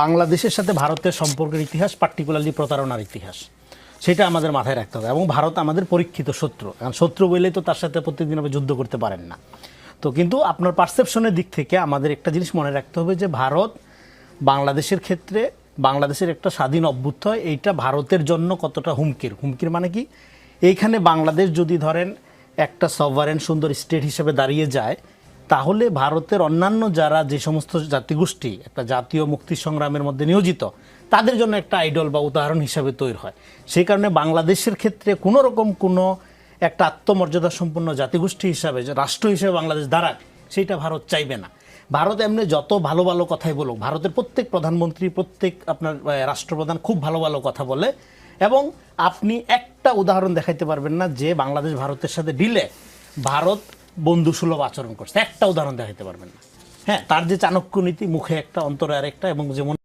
বাংলাদেশের সাথে ভারতের সম্পর্কের ইতিহাস পার্টিকুলারলি প্রতারণার ইতিহাস, সেটা আমাদের মাথায় রাখতে হবে এবং ভারত আমাদের পরীক্ষিত শত্রু। কারণ শত্রু বলেই তো তার সাথে প্রত্যেকদিন আপনি যুদ্ধ করতে পারেন না। তো কিন্তু আপনার পারসেপশনের দিক থেকে আমাদের একটা জিনিস মনে রাখতে হবে যে, ভারত বাংলাদেশের ক্ষেত্রে বাংলাদেশের একটা স্বাধীন অভ্যুত্থয় এইটা ভারতের জন্য কতটা হুমকির? হুমকির মানে কি? এইখানে বাংলাদেশ যদি ধরেন একটা সভারেন সুন্দর স্টেট হিসেবে দাঁড়িয়ে যায় তাহলে ভারতের অন্যান্য যারা যে সমস্ত জাতিগোষ্ঠী, একটা জাতীয় মুক্তি সংগ্রামের মধ্যে নিয়োজিত, তাদের জন্য একটা আইডল বা উদাহরণ হিসাবে তৈরি হয়। সেই কারণে বাংলাদেশের ক্ষেত্রে কোনো রকম কোনো একটা আত্মমর্যাদা সম্পন্ন জাতিগোষ্ঠী হিসাবে, যে রাষ্ট্র হিসেবে বাংলাদেশ দাঁড়াক সেইটা ভারত চাইবে না। ভারত এমনি যত ভালো ভালো কথাই বলুক, ভারতের প্রত্যেক প্রধানমন্ত্রী, প্রত্যেক আপনার রাষ্ট্রপ্রধান খুব ভালো ভালো কথা বলে এবং আপনি একটা উদাহরণ দেখাইতে পারবেন না যে বাংলাদেশ ভারতের সাথে ডিলে ভারত বন্ধুসুলভ আচরণ করছে। একটা উদাহরণ দেখাইতে পারবেন না। হ্যাঁ তার যে চাণক্য নীতি, মুখে একটা, অন্তরে আরেকটা এবং যেমন